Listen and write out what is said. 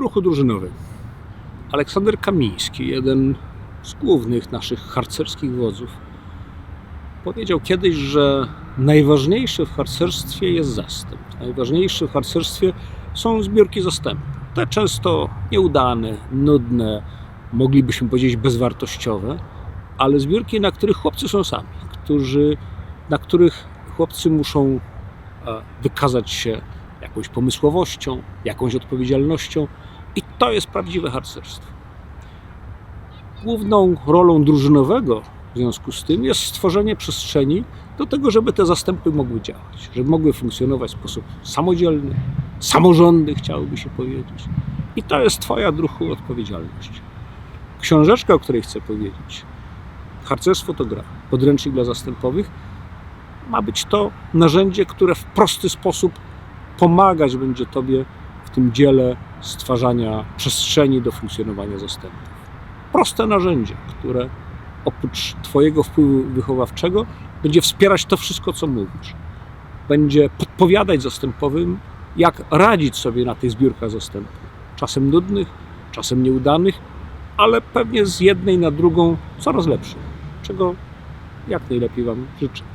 ruchu drużynowym. Aleksander Kamiński, jeden z głównych naszych harcerskich wodzów, powiedział kiedyś, że najważniejsze w harcerstwie jest zastęp. Najważniejsze w harcerstwie są zbiórki zastępu. Te często nieudane, nudne, moglibyśmy powiedzieć bezwartościowe, ale zbiórki, na których chłopcy są sami, którzy, na których chłopcy muszą e, wykazać się jakąś pomysłowością, jakąś odpowiedzialnością i to jest prawdziwe harcerstwo. Główną rolą drużynowego w związku z tym jest stworzenie przestrzeni do tego, żeby te zastępy mogły działać, żeby mogły funkcjonować w sposób samodzielny, samorządny, chciałoby się powiedzieć. I to jest Twoja druhu odpowiedzialność. Książeczka, o której chcę powiedzieć, Harcerstwo to gra, podręcznik dla zastępowych, ma być to narzędzie, które w prosty sposób pomagać będzie Tobie w tym dziele stwarzania przestrzeni do funkcjonowania zastępów. Proste narzędzie, które oprócz Twojego wpływu wychowawczego będzie wspierać to wszystko, co mówisz. Będzie podpowiadać zastępowym, jak radzić sobie na tych zbiórkach zastępów. Czasem nudnych, czasem nieudanych, ale pewnie z jednej na drugą coraz lepszych, czego jak najlepiej Wam życzę.